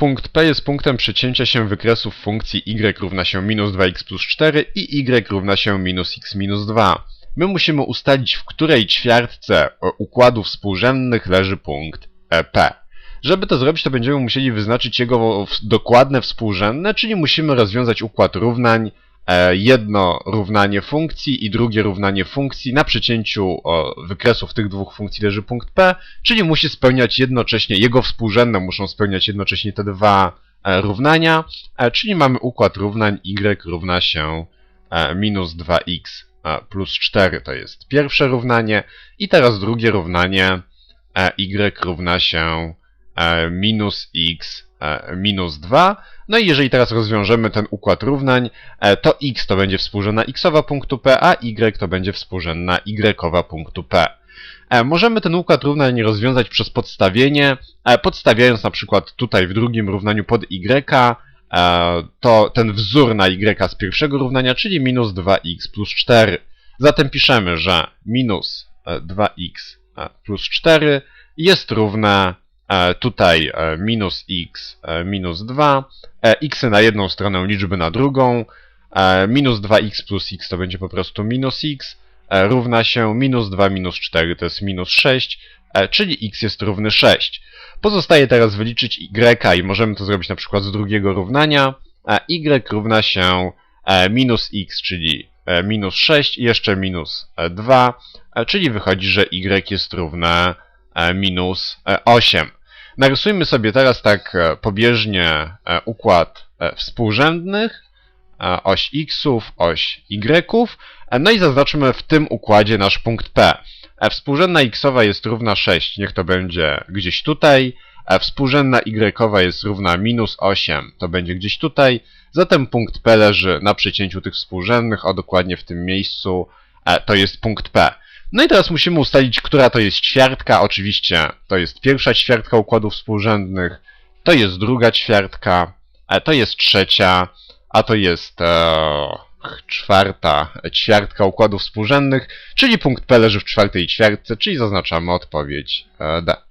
Punkt P jest punktem przecięcia się wykresów funkcji y równa się minus 2x plus 4 i y równa się minus x minus 2. My musimy ustalić, w której ćwiartce e, układów współrzędnych leży punkt EP. Żeby to zrobić, to będziemy musieli wyznaczyć jego dokładne współrzędne, czyli musimy rozwiązać układ równań, e, jedno równanie funkcji i drugie równanie funkcji. Na przecięciu wykresów tych dwóch funkcji leży punkt P, czyli musi spełniać jednocześnie, jego współrzędne muszą spełniać jednocześnie te dwa e, równania, e, czyli mamy układ równań y równa się e, minus 2x e, plus 4 to jest pierwsze równanie i teraz drugie równanie e, y równa się e, minus x e, minus 2. No i jeżeli teraz rozwiążemy ten układ równań, e, to x to będzie współrzędna xowa punktu P, a y to będzie współrzędna y punktu P. E, Możemy ten układ równań rozwiązać przez podstawienie, e, podstawiając na przykład tutaj w drugim równaniu pod y, e, to ten wzór na y z pierwszego równania, czyli minus 2x plus 4. Zatem piszemy, że minus e, 2x e, plus 4 jest równe e, tutaj e, minus x e, minus 2, e, x na jedną stronę, liczby na drugą, e, minus 2x plus x to będzie po prostu minus x, e, równa się minus 2 minus 4 to jest minus 6, e, czyli x jest równy 6. Pozostaje teraz wyliczyć y i możemy to zrobić na przykład z drugiego równania. y równa się e, minus x, czyli e, minus 6 i jeszcze minus e, 2, e, czyli wychodzi, że y jest równe e, minus e, 8. Narysujmy sobie teraz tak e, pobieżnie e, układ e, współrzędnych, oś xów, oś y'ów, no i zaznaczmy w tym układzie nasz punkt P. Współrzędna xowa jest równa 6, niech to będzie gdzieś tutaj. Współrzędna y jest równa minus 8, to będzie gdzieś tutaj. Zatem punkt P leży na przecięciu tych współrzędnych, a dokładnie w tym miejscu to jest punkt P. No i teraz musimy ustalić, która to jest ćwiartka. Oczywiście to jest pierwsza ćwiartka układów współrzędnych, to jest druga ćwiartka, e, to jest trzecia, a to jest e, czwarta ćwiartka układów współrzędnych, czyli punkt P leży w czwartej ćwiartce, czyli zaznaczamy odpowiedź e, D.